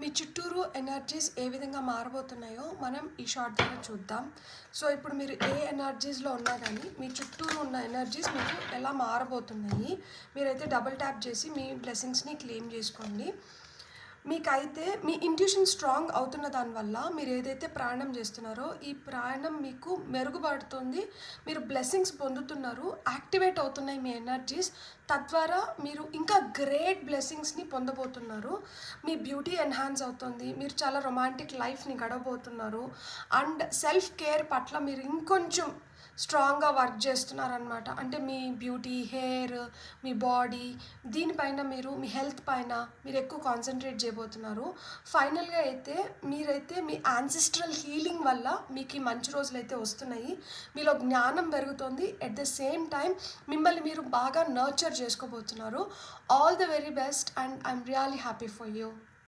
మీ చుట్టూరు ఎనర్జీస్ ఏ విధంగా మారబోతున్నాయో మనం ఈ షార్ట్ ద్వారా చూద్దాం. సో ఇప్పుడు మీరు ఏ ఎనర్జీస్లో ఉన్నా కానీ మీ చుట్టూరు ఉన్న ఎనర్జీస్ మీకు ఎలా మారబోతున్నాయి? మీరైతే డబుల్ ట్యాప్ చేసి మీ బ్లెస్సింగ్స్ని క్లెయిమ్ చేసుకోండి. మీకైతే మీ ఇంట్యూషన్ స్ట్రాంగ్ అవుతున్న దానివల్ల మీరు ఏదైతే ప్రయాణం చేస్తున్నారో ఈ ప్రయాణం మీకు మెరుగుపడుతుంది మీరు బ్లెస్సింగ్స్ పొందుతున్నారు యాక్టివేట్ అవుతున్నాయి మీ ఎనర్జీస్ తద్వారా మీరు ఇంకా గ్రేట్ బ్లెస్సింగ్స్ని పొందబోతున్నారు. మీ బ్యూటీ ఎన్హాన్స్ అవుతుంది మీరు చాలా రొమాంటిక్ లైఫ్ని గడవబోతున్నారు అండ్ సెల్ఫ్ కేర్ పట్ల మీరు ఇంకొంచెం స్ట్రాంగ్గా వర్క్ చేస్తున్నారనమాట అంటే మీ బ్యూటీ హెయిర్ మీ బాడీ దీనిపైన మీరు మీ హెల్త్ పైన మీరు ఎక్కువ కాన్సన్ట్రేట్ చేయబోతున్నారు. ఫైనల్గా అయితే మీరైతే మీ యాన్సిస్ట్రల్ హీలింగ్ వల్ల మీకు మంచి రోజులు అయితే వస్తున్నాయి. మీలో జ్ఞానం పెరుగుతుంది. ఎట్ ద సేమ్ టైం మిమ్మల్ని మీరు బాగా nurture చేసుకోబోతున్నారు. All the very best and I'm really happy for you